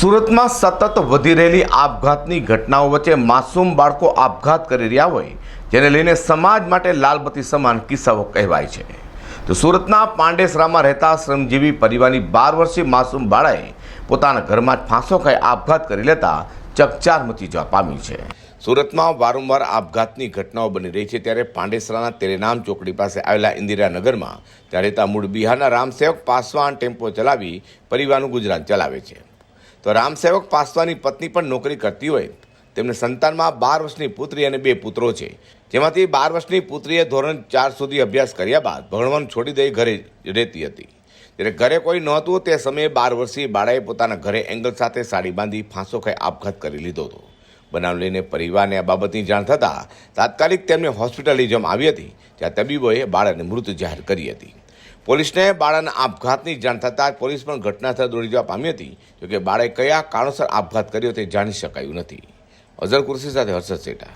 સુરતમાં સતત વધી રહેલી આપઘાતની ઘટનાઓ વચ્ચે માસૂમ બાળકો આપઘાત કરી રહ્યા હોય, જેને લઈને સમાજ માટે લાલબત્તી સમાન કિસ્સાઓ કહેવાય છે. તો સુરતના પાંડેસરામાં રહેતા શ્રમજીવી પરિવારની બાર વર્ષીય માસૂમ બાળાએ પોતાના ઘરમાં જ ફાંસો ખાઈ આપઘાત કરી લેતા ચકચાર મચી જવા પામી છે. સુરતમાં વારંવાર આપઘાતની ઘટનાઓ બની રહી છે ત્યારે પાંડેસરાના તેરેનામ ચોકડી પાસે આવેલા ઇન્દિરાનગરમાં ત્યાં રહેતા મૂળ બિહારના રામસેવક પાસવાન ટેમ્પો ચલાવી પરિવારનું ગુજરાન ચલાવે છે. તો રામસેવક પાસવાની પત્ની પણ નોકરી કરતી હોય. તેમને સંતાનમાં બાર વર્ષની પુત્રી અને બે પુત્રો છે. જેમાંથી બાર વર્ષની પુત્રીએ ધોરણ ચાર સુધી અભ્યાસ કર્યા બાદ ભણવાનું છોડી દઈ ઘરે રહેતી હતી. ત્યારે ઘરે કોઈ નહોતું, તે સમયે બાર વર્ષીય બાળાએ પોતાના ઘરે એંગલ સાથે સાડી બાંધી ફાંસો ખાઈ આપઘાત કરી લીધો હતો. બનાવ લઈને પરિવારને આ બાબતની જાણ થતાં તાત્કાલિક તેમને હોસ્પિટલ લઈ જવામાં આવી હતી, જ્યાં તબીબોએ બાળકને મૃત જાહેર કરી હતી. પોલીસને બાળાના આપઘાતની જાણ થતાં પોલીસ પણ ઘટનાસ્થળે દોડી જવા પામી હતી. જોકે બાળાએ કયા કારણોસર આપઘાત કર્યો તે જાણી શકાયું નથી. અઝર કુર્સી સાથે હર્ષદ સેટા.